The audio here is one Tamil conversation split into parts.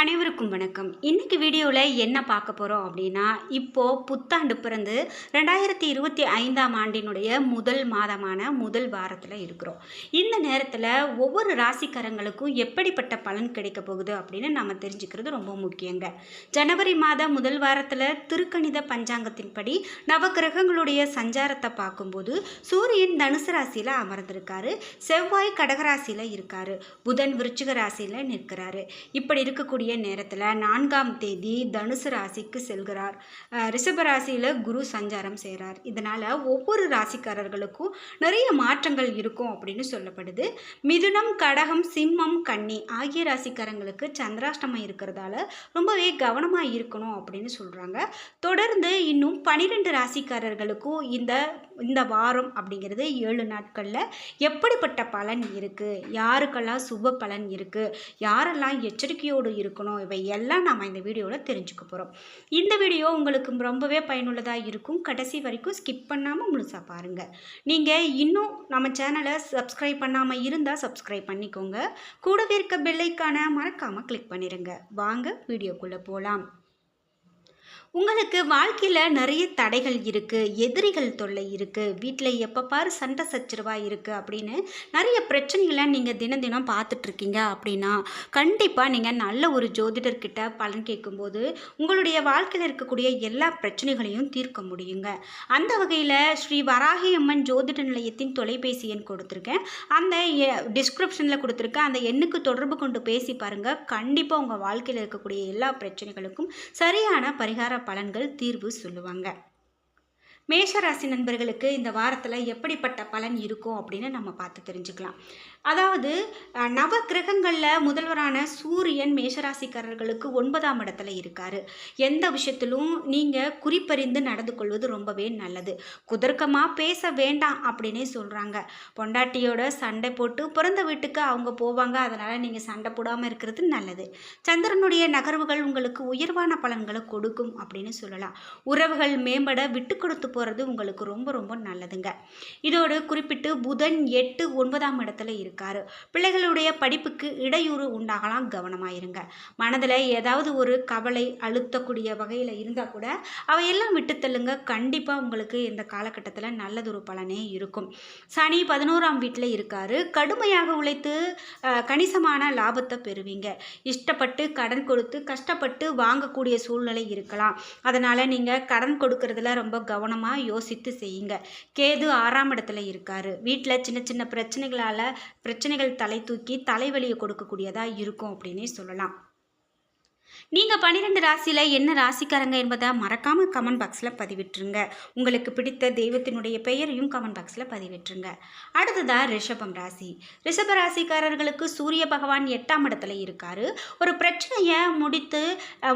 அனைவருக்கும் வணக்கம். இன்னைக்கு வீடியோவில் என்ன பார்க்க போகிறோம் அப்படின்னா இப்போது புத்தாண்டு பிறந்து ரெண்டாயிரத்தி இருபத்தி ஐந்தாம் ஆண்டினுடைய முதல் மாதமான முதல் வாரத்தில் இருக்கிறோம். இந்த நேரத்தில் ஒவ்வொரு ராசிக்காரங்களுக்கும் எப்படிப்பட்ட பலன் கிடைக்க போகுது அப்படின்னு நம்ம தெரிஞ்சுக்கிறது ரொம்ப முக்கியங்க. ஜனவரி மாத முதல் வாரத்தில் திருக்கணித பஞ்சாங்கத்தின்படி நவகிரகங்களுடைய சஞ்சாரத்தை பார்க்கும்போது சூரியன் தனுசு ராசியில் அமர்ந்திருக்காரு. செவ்வாய் கடகராசியில் இருக்காரு. புதன் விருச்சிக ராசியில் நிற்கிறாரு. இப்படி இருக்கக்கூடிய நேரத்தில் நான்காம் தேதி தனுசு ராசிக்கு செல்கிறார். அஹ் ரிஷப ராசியில் குரு சஞ்சாரம் செய்கிறார் இதனால் ஒவ்வொரு ராசிக்காரர்களுக்கும் நிறைய மாற்றங்கள் இருக்கும் அப்படின்னு சொல்லப்படுது. மிதுனம் கடகம் சிம்மம் கன்னி ஆகிய ராசிக்காரங்களுக்கு சந்திராஷ்டமம் இருக்கிறதால ரொம்பவே கவனமாக இருக்கணும் அப்படின்னு சொல்கிறாங்க தொடர்ந்து இன்னும் பனிரெண்டு ராசிக்காரர்களுக்கும் இந்த இந்த வாரம் அப்படிங்கிறது ஏழு நாட்களில் எப்படிப்பட்ட பலன் இருக்குது யாருக்கெல்லாம் சுப பலன் இருக்குது யாரெல்லாம் எச்சரிக்கையோடு இருக்கணும்? இவை எல்லாம் நாம் இந்த வீடியோவில் தெரிஞ்சுக்க போகிறோம் இந்த வீடியோ உங்களுக்கு ரொம்பவே பயனுள்ளதாக இருக்கும். கடைசி வரைக்கும் ஸ்கிப் பண்ணாமல் முழுசாக பாருங்கள் நீங்கள் இன்னும் நம்ம சேனலை சப்ஸ்கிரைப் பண்ணாமல் இருந்தால் சப்ஸ்கிரைப் பண்ணிக்கோங்க. கூடவே இருக்க பெல்லைக்கான மறக்காமல் கிளிக் பண்ணிடுங்க வாங்க வீடியோக்குள்ளே போகலாம் உங்களுக்கு வாழ்க்கையில் நிறைய தடைகள் இருக்குது எதிரிகள் தொல்லை இருக்குது வீட்டில் எப்போ பாரு சண்டை சச்சரவாக இருக்குது அப்படின்னு நிறைய பிரச்சனைகளை நீங்கள் தினம் தினம் பார்த்துட்ருக்கீங்க அப்படின்னா கண்டிப்பாக நீங்கள் நல்ல ஒரு ஜோதிடர்கிட்ட பலன் கேட்கும்போது உங்களுடைய வாழ்க்கையில் இருக்கக்கூடிய எல்லா பிரச்சனைகளையும் தீர்க்க முடியுங்க. அந்த வகையில் ஸ்ரீ வராகி அம்மன் ஜோதிட நிலையத்தின் தொலைபேசி எண் கொடுத்துருக்கேன். அந்த டிஸ்கிரிப்ஷனில் கொடுத்துருக்கேன் அந்த எண்ணுக்கு தொடர்பு கொண்டு பேசி பாருங்கள் கண்டிப்பாக உங்கள் வாழ்க்கையில் இருக்கக்கூடிய எல்லா பிரச்சனைகளுக்கும் சரியான பரிகார பலன்கள் தீர்வு சொல்லுவாங்க. மேஷராசி நண்பர்களுக்கு இந்த வாரத்தில் எப்படிப்பட்ட பலன் இருக்கும் அப்படின்னு நம்ம பார்த்து தெரிஞ்சுக்கலாம். அதாவது நவ கிரகங்களில் முதல்வரான சூரியன் மேஷராசிக்காரர்களுக்கு ஒன்பதாம் இடத்துல இருக்கார். எந்த விஷயத்திலும் நீங்கள் குறிப்பறிந்து நடந்து கொள்வது ரொம்பவே நல்லது. குதர்க்கமாக பேச வேண்டாம் அப்படின்னே சொல்கிறாங்க பொண்டாட்டியோட சண்டை போட்டு பிறந்த வீட்டுக்கு அவங்க போவாங்க. அதனால் நீங்கள் சண்டை போடாமல் இருக்கிறது நல்லது. சந்திரனுடைய நகர்வுகள் உங்களுக்கு உயர்வான பலன்களை கொடுக்கும் அப்படின்னு சொல்லலாம். உறவுகள் மேம்பட விட்டு கொடுத்து போகிறது உங்களுக்கு ரொம்ப ரொம்ப நல்லதுங்க. இதோடு குறிப்பிட்டு புதன் எட்டு ஒன்பதாம் இடத்துல இருக்கார். பிள்ளைகளுடைய படிப்புக்கு இடையூறு உண்டாகலாம் கவனமாக இருங்க மனதில் ஏதாவது ஒரு கவலை அழுத்தக்கூடிய வகையில் இருந்தால் கூட அவையெல்லாம் விட்டு தள்ளுங்க. கண்டிப்பாக உங்களுக்கு இந்த காலகட்டத்தில் நல்லதொரு பலனே இருக்கும். சனி பதினோராம் வீட்டில் இருக்கார். கடுமையாக உழைத்து கணிசமான லாபத்தை பெறுவீங்க. இஷ்டப்பட்டு கடன் கொடுத்து கஷ்டப்பட்டு வாங்கக்கூடிய சூழ்நிலை இருக்கலாம். அதனால் நீங்கள் கடன் கொடுக்கறதுல ரொம்ப கவனமாக யோசித்து செய்யுங்க. கேது ஆறாம் இடத்துல இருக்காரு. வீட்டில் சின்ன சின்ன பிரச்சனைகளால் பிரச்சனைகள் தலை தூக்கி தலைவலியை கொடுக்கக்கூடியதாக இருக்கும் அப்படின்னே சொல்லலாம். நீங்கள் பன்னிரெண்டு ராசியில் என்ன ராசிக்காரங்க என்பதை மறக்காமல் கமெண்ட் பாக்ஸில் பதிவிட்டுருங்க. உங்களுக்கு பிடித்த தெய்வத்தினுடைய பெயரையும் கமெண்ட் பாக்ஸில் பதிவிட்டுருங்க. அடுத்ததாக ரிஷபம் ராசி. ரிஷப ராசிக்காரர்களுக்கு சூரிய பகவான் எட்டாம் இடத்துல இருக்கார். ஒரு பிரச்சனையை முடித்து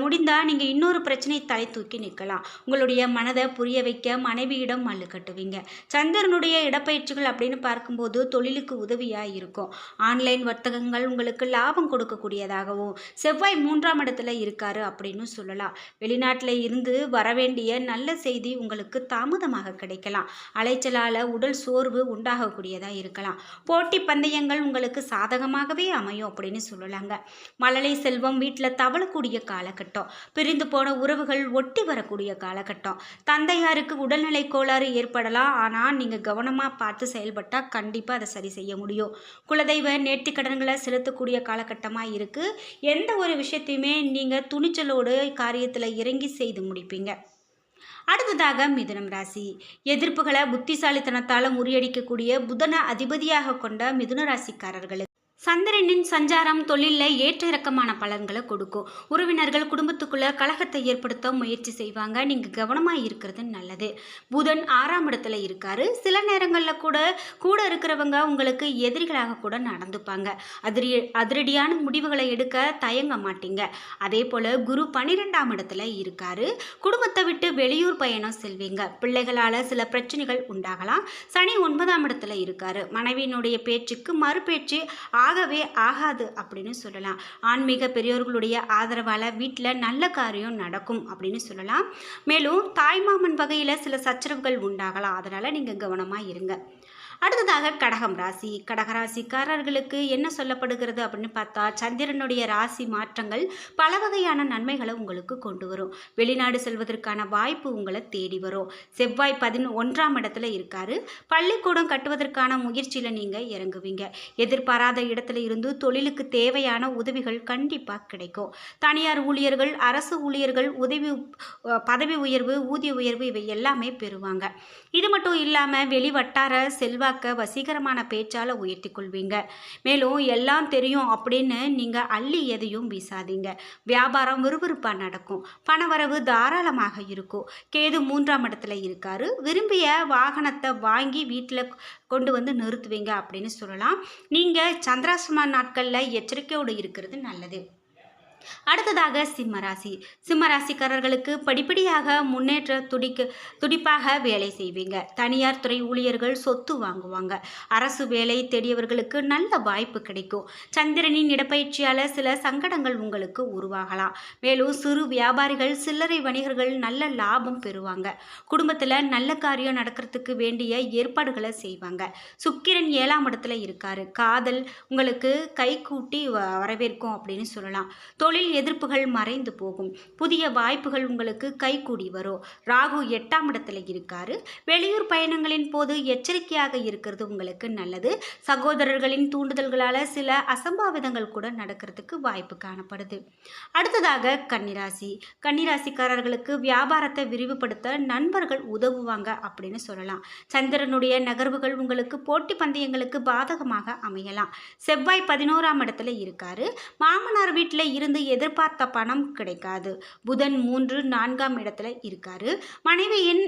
முடிந்தால் நீங்கள் இன்னொரு பிரச்சனை தலை தூக்கி நிற்கலாம். உங்களுடைய மனதை புரிய வைக்க மனைவியிடம் மல்லு கட்டுவீங்க. சந்திரனுடைய இடப்பயிற்சிகள் அப்படின்னு பார்க்கும்போது தொழிலுக்கு உதவியாக இருக்கும். ஆன்லைன் வர்த்தகங்கள் உங்களுக்கு லாபம் கொடுக்கக்கூடியதாகவும் செவ்வாய் மூன்றாம் இடத்துல இருக்காரு அப்படின்னு சொல்லலாம். வெளிநாட்டில் இருந்து வரவேண்டிய நல்ல செய்தி உங்களுக்கு தாமதமாக கிடைக்கலாம். அலைச்சலால் உடல் சோர்வு உண்டாகக்கூடியதாக இருக்கலாம். போட்டி பந்தயங்கள் உங்களுக்கு சாதகமாகவே அமையும் அப்படின்னு சொல்லலாங்க. மழலை செல்வம் வீட்டில் தவளக்கூடிய காலகட்டம். பிரிந்து போன உறவுகள் ஒட்டி வரக்கூடிய காலகட்டம். தந்தையாருக்கு உடல்நிலை கோளாறு ஏற்படலாம். ஆனால் நீங்கள் கவனமாக பார்த்து செயல்பட்டால் கண்டிப்பாக அதை சரி செய்ய முடியும். குலதெய்வ நேர்த்திக்கடன்களை செலுத்தக்கூடிய காலகட்டமாக இருக்குது எந்த ஒரு விஷயத்தையுமே நீங்கள் துணிச்சலோடு காரியத்தில் இறங்கி செய்து முடிப்பீங்க. அடுத்ததாக மிதுனம் ராசி. எதிர்ப்புகளை புத்திசாலித்தனத்தால் முறியடிக்கக்கூடிய புதன அதிபதியாக கொண்ட மிதுன ராசிக்காரர்களுக்கு சந்திரனின் சஞ்சாரம் தொழிலில் ஏற்ற இறக்கமான பலன்களை கொடுக்கும். உறவினர்கள் குடும்பத்துக்குள்ள கழகத்தை ஏற்படுத்த முயற்சி செய்வாங்க. நீங்கள் கவனமாக இருக்கிறது நல்லது. புதன் ஆறாம் இடத்துல இருக்காரு. சில நேரங்களில் கூட கூட இருக்கிறவங்க உங்களுக்கு எதிரிகளாக கூட நடந்துப்பாங்க. அதிரி அதிரடியான முடிவுகளை எடுக்க தயங்க மாட்டீங்க. அதே போல் குரு பன்னிரெண்டாம் இடத்துல இருக்காரு. குடும்பத்தை விட்டு வெளியூர் பயணம் செல்வீங்க. பிள்ளைகளால் சில பிரச்சனைகள் உண்டாகலாம். சனி ஒன்பதாம் இடத்துல இருக்காரு. மனைவியினுடைய பேச்சுக்கு மறுபேச்சு ஆகவே ஆகாது அப்படின்னு சொல்லலாம். ஆன்மீக பெரியோர்களுடைய ஆதரவால் வீட்டில் நல்ல காரியம் நடக்கும் அப்படின்னு சொல்லலாம். மேலும் தாய்மாமன் வகையில் சில சச்சரவுகள் உண்டாகலாம். அதனால் நீங்கள் கவனமாக இருங்க. அடுத்ததாக கடகம் ராசி. கடகராசிக்காரர்களுக்கு என்ன சொல்லப்படுகிறது அப்படின்னு பார்த்தா சந்திரனுடைய ராசி மாற்றங்கள் பல வகையான நன்மைகளை உங்களுக்கு கொண்டு வரும். வெளிநாடு செல்வதற்கான வாய்ப்பு உங்களை தேடி வரும். செவ்வாய் பதின ஒன்றாம் இடத்துல இருக்காரு. பள்ளிக்கூடம் கட்டுவதற்கான முயற்சியில் நீங்கள் இறங்குவீங்க. எதிர்பாராத இடத்துல இருந்து தொழிலுக்கு தேவையான உதவிகள் கண்டிப்பாக கிடைக்கும். தனியார் ஊழியர்கள் அரசு ஊழியர்கள் உதவி பதவி உயர்வு ஊதிய உயர்வு இவை எல்லாமே பெறுவாங்க. இது மட்டும் இல்லாமல் வெளி வட்டார செல்வ செல்வாக்க வசீகரமான பேச்சால் உயர்த்தி கொள்வீங்க. மேலும் எல்லாம் தெரியும் அப்படின்னு நீங்கள் அள்ளி எதையும் வீசாதீங்க. வியாபாரம் விறுவிறுப்பாக நடக்கும். பணவரவு தாராளமாக இருக்கும். கேது மூன்றாம் இடத்துல இருக்காரு. விரும்பிய வாகனத்தை வாங்கி வீட்டில் கொண்டு வந்து நிறுத்துவீங்க அப்படின்னு சொல்லலாம். நீங்கள் சந்திராசிரம நாட்களில் எச்சரிக்கையோடு இருக்கிறது நல்லது. அடுத்ததாக சிம்மராசி சிம்மராசிக்காரர்களுக்கு படிப்படியாக முன்னேற்ற துடிக்க துடிப்பாக வேலை செய்வீங்க. தனியார் துறை ஊழியர்கள் சொத்து வாங்குவாங்க. அரசு வேலை தேடியவர்களுக்கு நல்ல வாய்ப்பு கிடைக்கும். சந்திரனின் இடப்பயிற்சியால் சில சங்கடங்கள் உங்களுக்கு உருவாகலாம். மேலும் சிறு வியாபாரிகள் சில்லறை வணிகர்கள் நல்ல லாபம் பெறுவாங்க. குடும்பத்தில் நல்ல காரியம் நடக்கிறதுக்கு வேண்டிய ஏற்பாடுகளை செய்வாங்க. சுக்கிரன் ஏழாம் இடத்துல இருக்காரு. காதல் உங்களுக்கு கை கூட்டி வ- வரவேற்கும் அப்படின்னு சொல்லலாம். தொழில் எதிர்ப்புகள் மறைந்து போகும். புதிய வாய்ப்புகள் உங்களுக்கு கைகூடி வரும். ராகு எட்டாம் இடத்துல இருக்காரு. வெளியூர் பயணங்களின் போது எச்சரிக்கையாக இருக்கிறது உங்களுக்கு நல்லது. சகோதரர்களின் தூண்டுதல்களால் சில அசம்பாவிதங்கள் கூட நடக்கிறதுக்கு வாய்ப்பு காணப்படுது. அடுத்ததாக கன்னிராசி. கன்னிராசிக்காரர்களுக்கு வியாபாரத்தை விரிவுபடுத்த நண்பர்கள் உதவுவாங்க அப்படின்னு சொல்லலாம். சந்திரனுடைய நகர்வுகள் உங்களுக்கு போட்டி பந்தயங்களுக்கு பாதகமாக அமையலாம். செவ்வாய் பதினோராம் இடத்துல இருக்காரு. மாமனார் வீட்டில் இருந்து எதிர்பார்த்த பணம் கிடைக்காது. புதன் மூன்று நான்காம் இடத்துல இருக்காரு. மனைவியின்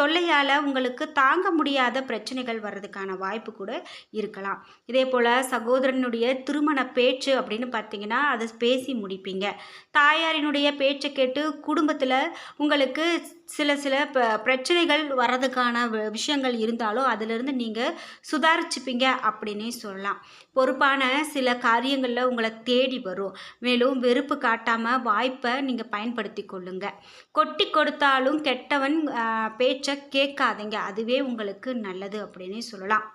தொல்லையால் உங்களுக்கு தாங்க முடியாத பிரச்சனைகள் வர்றதுக்கான வாய்ப்பு கூட இருக்கலாம். இதே போல் சகோதரனுடைய திருமண பேச்சு அப்படின்னு பார்த்தீங்கன்னா அதை பேசி முடிப்பீங்க. தாயாரினுடைய பேச்சை கேட்டு குடும்பத்தில் உங்களுக்கு சில சில ப பிரச்சனைகள் வர்றதுக்கான விஷயங்கள் இருந்தாலும் அதிலிருந்து நீங்கள் சுதாரிச்சுப்பீங்க அப்படின்னே சொல்லலாம். பொறுப்பான சில காரியங்களில் உங்களை தேடி வரும். மேலும் வெறுப்பு காட்டாமல் வாய்ப்பை நீங்கள் பயன்படுத்தி கொள்ளுங்க. கொட்டி கொடுத்தாலும் கெட்டவன் பேச்சை கேட்காதீங்க. அதுவே உங்களுக்கு நல்லது அப்படின்னே சொல்லலாம்.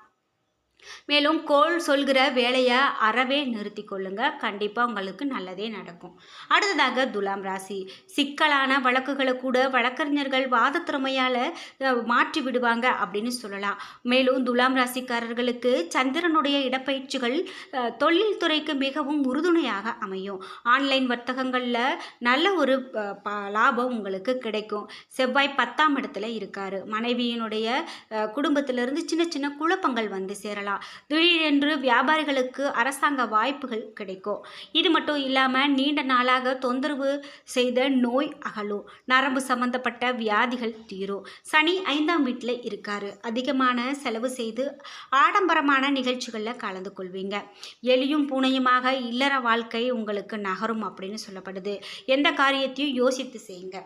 மேலும் கோள் சொல்கிற வேலையை அறவே நிறுத்தி கொள்ளுங்க. கண்டிப்பாக உங்களுக்கு நல்லதே நடக்கும். அடுத்ததாக துலாம் ராசி. சிக்கலான வழக்குகளை கூட வழக்கறிஞர்கள் வாத திறமையால் மாற்றி விடுவாங்க அப்படின்னு சொல்லலாம். மேலும் துலாம் ராசிக்காரர்களுக்கு சந்திரனுடைய இடப்பயிற்சிகள் தொழில் துறைக்கு மிகவும் உறுதுணையாக அமையும். ஆன்லைன் வர்த்தகங்களில் நல்ல ஒரு லாபம் உங்களுக்கு கிடைக்கும். செவ்வாய் பத்தாம் இடத்துல இருக்காரு. மனைவியினுடைய குடும்பத்திலிருந்து சின்ன சின்ன குழப்பங்கள் வந்து சேரலாம். திடீரென்று வியாபாரிகளுக்கு அரசாங்க வாய்ப்புகள் கிடைக்கும். இது மட்டும் இல்லாமல் நீண்ட நாளாக தொந்தரவு செய்த நோய் அகலும். நரம்பு சம்பந்தப்பட்ட வியாதிகள் தீரும். சனி ஐந்தாம் வீட்டில் இருக்காரு. அதிகமான செலவு செய்து ஆடம்பரமான நிகழ்ச்சிகளில் கலந்து கொள்வீங்க. எலியும் பூனையுமாக இல்லற வாழ்க்கை உங்களுக்கு நகரும் அப்படின்னு சொல்லப்படுது. எந்த காரியத்தையும் யோசித்து செய்யுங்க.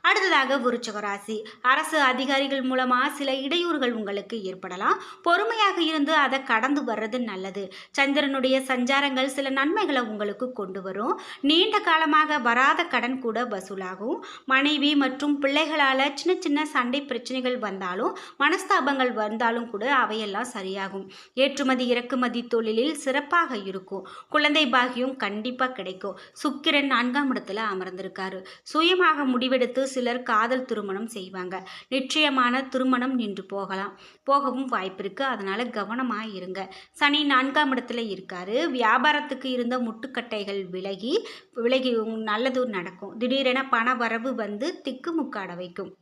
அடுத்ததாக விருச்சக ராசி. அரசு அதிகாரிகள் மூலமாக சில இடையூறுகள் உங்களுக்கு ஏற்படலாம். பொறுமையாக இருந்து அதை கடந்து வர்றது நல்லது. சந்திரனுடைய சஞ்சாரங்கள் சில நன்மைகளை உங்களுக்கு கொண்டு வரும். நீண்ட காலமாக வராத கடன் கூட வசூலாகும். மனைவி மற்றும் பிள்ளைகளால் சின்ன சின்ன சண்டை பிரச்சனைகள் வந்தாலும் மனஸ்தாபங்கள் வந்தாலும் கூட அவையெல்லாம் சரியாகும். ஏற்றுமதி இறக்குமதி தொழிலில் சிறப்பாக இருக்கும். குழந்தை பாகியம் கண்டிப்பாக கிடைக்கும். சுக்கிரன் நான்காம் இடத்துல அமர்ந்திருக்காரு. சுயமாக முடிவெடுத்து சிலர் காதல் திருமணம் செய்வாங்க. நிச்சயமான திருமணம் நின்று போகலாம். போகவும் வாய்ப்பு இருக்கு. அதனால கவனமாக இருங்க. சனி நான்காம் இடத்துல இருக்காரு. வியாபாரத்துக்கு இருந்த முட்டுக்கட்டைகள் விலகி விலகி நல்லது நடக்கும். திடீரென பண வரவு வந்து திக்குமுக்காட வைக்கும்.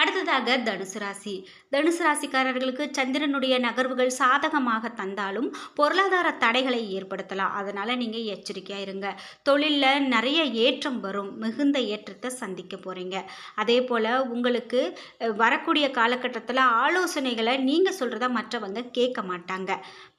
அடுத்ததாக தனுசு ராசி. தனுசு ராசிக்காரர்களுக்கு சந்திரனுடைய நகர்வுகள் சாதகமாக தந்தாலும் பொருளாதார தடைகளை ஏற்படுத்தலாம். அதனால் நீங்கள் எச்சரிக்கையாக இருங்க. தொழிலில் நிறைய ஏற்றம் வரும். மிகுந்த ஏற்றத்தை சந்திக்க போகிறீங்க அதே போல் உங்களுக்கு வரக்கூடிய காலகட்டத்தில் ஆலோசனைகளை நீங்கள் சொல்கிறத மற்றவங்க கேட்க மாட்டாங்க.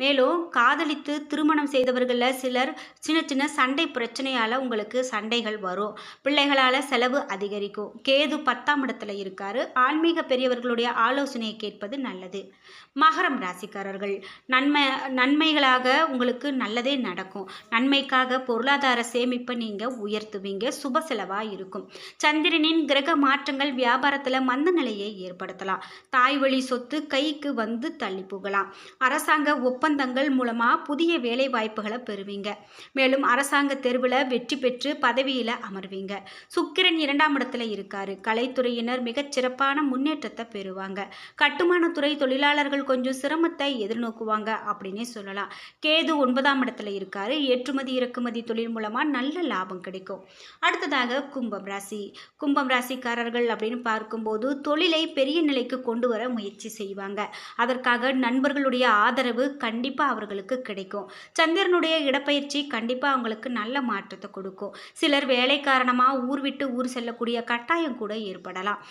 மேலும் காதலித்து திருமணம் செய்தவர்களில் சிலர் சின்ன சின்ன சண்டை பிரச்சனையால் உங்களுக்கு சண்டைகள் வரும். பிள்ளைகளால் செலவு அதிகரிக்கும். கேது பத்தாம் இடத்துல இருக்காரு. இருக்காரு ஆன்மீக பெரியவர்களுடைய ஆலோசனையை கேட்பது நல்லது. மகரம் ராசிக்காரர்கள் நன்மை நன்மைகளாக உங்களுக்கு நல்லதே நடக்கும். நன்மைக்காக பொருளாதார சேமிப்பை நீங்கள் உயர்த்துவீங்க. சுப செலவாக இருக்கும். சந்திரனின் கிரக மாற்றங்கள் வியாபாரத்தில் மந்த நிலையை ஏற்படுத்தலாம். தாய் வழி சொத்து கைக்கு வந்து தள்ளி போகலாம். அரசாங்க ஒப்பந்தங்கள் மூலமாக புதிய வேலை வாய்ப்புகளை பெறுவீங்க. மேலும் அரசாங்க தேர்வில் வெற்றி பெற்று பதவியில் அமர்வீங்க. சுக்கிரன் இரண்டாம் இடத்துல இருக்காரு. கலைத்துறையினர் மிகச் சிறப்பான முன்னேற்றத்தை பெறுவாங்க. கட்டுமானத்துறை தொழிலாளர்கள் கொஞ்சம் சிரமத்தை எதிர்நோக்குவாங்க அப்படின்னே சொல்லலாம். கேது ஒன்பதாம் இடத்துல இருக்காரு. ஏற்றுமதி இறக்குமதி தொழில் மூலமாக நல்ல லாபம் கிடைக்கும். அடுத்ததாக கும்பம் ராசி. கும்பம் ராசிக்காரர்கள் அப்படின்னு பார்க்கும்போது தொழிலை பெரிய நிலைக்கு கொண்டு வர முயற்சி செய்வாங்க. அதற்காக நண்பர்களுடைய ஆதரவு கண்டிப்பாக அவர்களுக்கு கிடைக்கும். சந்திரனுடைய இடப்பயிற்சி கண்டிப்பாக அவங்களுக்கு நல்ல மாற்றத்தை கொடுக்கும். சிலர் வேலை காரணமாக ஊர் விட்டு ஊர் செல்லக்கூடிய கட்டாயம் கூட ஏற்படலாம்.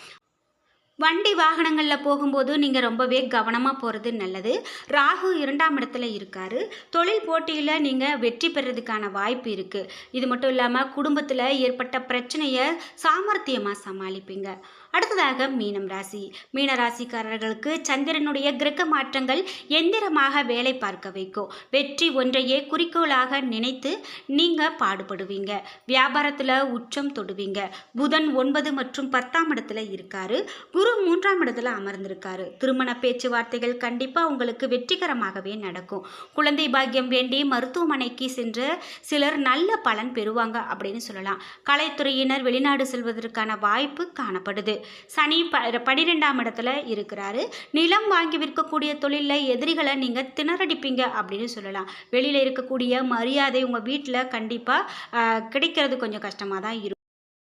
வண்டி வாகனங்களில் போகும்போது நீங்கள் ரொம்பவே கவனமாக போகிறது நல்லது. ராகு இரண்டாம் இடத்துல இருக்காரு. தொழில் போட்டியில் நீங்கள் வெற்றி பெறதுக்கான வாய்ப்பு இருக்குது இது மட்டும் இல்லாமல் குடும்பத்தில் ஏற்பட்ட பிரச்சனையை சாமர்த்தியமாக சமாளிப்பீங்க. அடுத்ததாக மீனம் ராசி. மீன ராசிக்காரர்களுக்கு சந்திரனுடைய கிரக மாற்றங்கள் எந்திரமாக வேலை பார்க்க வைக்கும். வெற்றி ஒன்றையே குறிக்கோளாக நினைத்து நீங்கள் பாடுபடுவீங்க. வியாபாரத்தில் உச்சம் தொடுவீங்க. புதன் ஒன்பது மற்றும் பத்தாம் இடத்துல இருக்காரு. குரு மூன்றாம் இடத்துல அமர்ந்திருக்காரு. திருமண பேச்சுவார்த்தைகள் கண்டிப்பாக உங்களுக்கு வெற்றிகரமாகவே நடக்கும். குழந்தை பாக்கியம் வேண்டி மருத்துவமனைக்கு சென்று சிலர் நல்ல பலன் பெறுவாங்க அப்படின்னு சொல்லலாம். கலைத்துறையினர் வெளிநாடு செல்வதற்கான வாய்ப்பு காணப்படுது. சனி ப பனிரெண்டாம் இடத்துல இருக்கிறாரு. நிலம் வாங்கி விற்கக்கூடிய தொழிலில் எதிரிகளை நீங்கள் திணறடிப்பீங்க அப்படின்னு சொல்லலாம். வெளியில் இருக்கக்கூடிய மரியாதை உங்கள் வீட்டில் கண்டிப்பாக கிடைக்கிறது கொஞ்சம் கஷ்டமாக தான் இருக்கும்